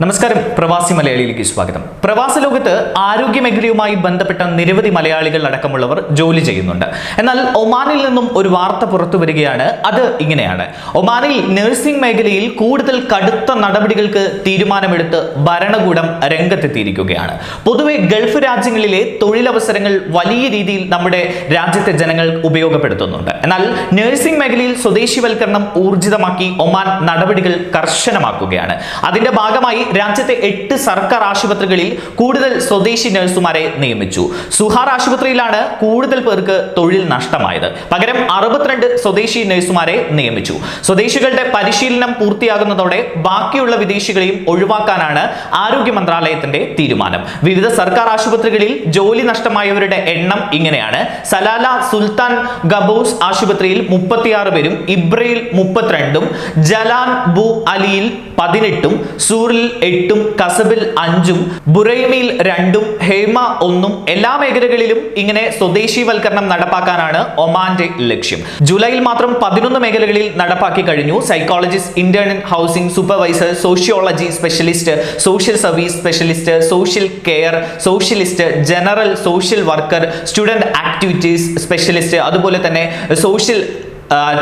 നമസ്കാരം. പ്രവാസി മലയാളിയിലേക്ക് സ്വാഗതം. പ്രവാസ ലോകത്ത് ആരോഗ്യ മേഖലയുമായി ബന്ധപ്പെട്ട നിരവധി മലയാളികൾ അടക്കമുള്ളവർ ജോലി ചെയ്യുന്നുണ്ട്. എന്നാൽ ഒമാനിൽ നിന്നും ഒരു വാർത്ത പുറത്തു വരികയാണ്. അത് ഇങ്ങനെയാണ്. ഒമാനിൽ നഴ്സിംഗ് മേഖലയിൽ കൂടുതൽ കടുത്ത നടപടികൾക്ക് തീരുമാനമെടുത്ത് ഭരണകൂടം രംഗത്തെത്തിയിരിക്കുകയാണ്. പൊതുവെ ഗൾഫ് രാജ്യങ്ങളിലെ തൊഴിലവസരങ്ങൾ വലിയ രീതിയിൽ നമ്മുടെ രാജ്യത്തെ ജനങ്ങൾ ഉപയോഗപ്പെടുത്തുന്നുണ്ട്. എന്നാൽ നഴ്സിംഗ് മേഖലയിൽ സ്വദേശിവൽക്കരണം ഊർജിതമാക്കി ഒമാൻ നടപടികൾ കർശനമാക്കുകയാണ്. അതിന്റെ ഭാഗമായി രാജ്യത്തെ എട്ട് സർക്കാർ ആശുപത്രികളിൽ കൂടുതൽ സ്വദേശി നഴ്സുമാരെ നിയമിച്ചു. സുഹാർ ആശുപത്രിയിലാണ് കൂടുതൽ പേർക്ക് തൊഴിൽ നഷ്ടമായത്. പകരം അറുപത്തിരണ്ട് സ്വദേശി നഴ്സുമാരെ നിയമിച്ചു. സ്വദേശികളുടെ പരിശീലനം പൂർത്തിയാകുന്നതോടെ ബാക്കിയുള്ള വിദേശികളെയും ഒഴിവാക്കാനാണ് ആരോഗ്യ മന്ത്രാലയത്തിന്റെ തീരുമാനം. വിവിധ സർക്കാർ ആശുപത്രികളിൽ ജോലി നഷ്ടമായവരുടെ എണ്ണം ഇങ്ങനെയാണ്. സലാല സുൽത്താൻ ഗബോസ് ആശുപത്രിയിൽ മുപ്പത്തിയാറ് പേരും ഇബ്രയിൽ മുപ്പത്തിരണ്ടും ജലാൻ ബു അലിയിൽ പതിനെട്ടും സൂറിൽ എട്ടും കസബിൽ അഞ്ചും ബുറൈമിയിൽ രണ്ടും ഹേമ ഒന്നും എല്ലാ മേഖലകളിലും ഇങ്ങനെ സ്വദേശീവൽക്കരണം നടപ്പാക്കാനാണ് ഒമാന്റെ ലക്ഷ്യം. ജൂലൈയിൽ മാത്രം പതിനൊന്ന് മേഖലകളിൽ നടപ്പാക്കി കഴിഞ്ഞു. Psychologist internal housing supervisor sociology specialist social service specialist social care socialist general social worker student activities specialist അതുപോലെ തന്നെ social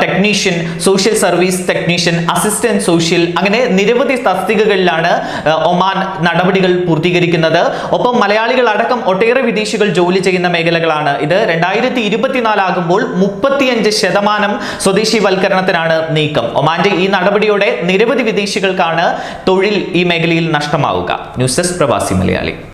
technician social service technician assistant social അങ്ങനെ നിരവധി തസ്തികകളിലാണ് ഒമാൻ നടപടികൾ പൂർത്തീകരിക്കുന്നത്. ഒപ്പം മലയാളികൾ അടക്കം ഒട്ടേറെ വിദേശികൾ ജോലി ചെയ്യുന്ന മേഖലകളാണ് ഇത്. രണ്ടായിരത്തി ഇരുപത്തിനാലാകുമ്പോൾ മുപ്പത്തിയഞ്ച് ശതമാനം സ്വദേശിവൽക്കരണത്തിനാണ് നീക്കം. ഒമാന്റെ ഈ നടപടിയോടെ നിരവധി വിദേശികൾക്കാണ് തൊഴിൽ ഈ മേഖലയിൽ നഷ്ടമാവുക. ന്യൂസ് ഡെസ്ക് പ്രവാസി മലയാളി.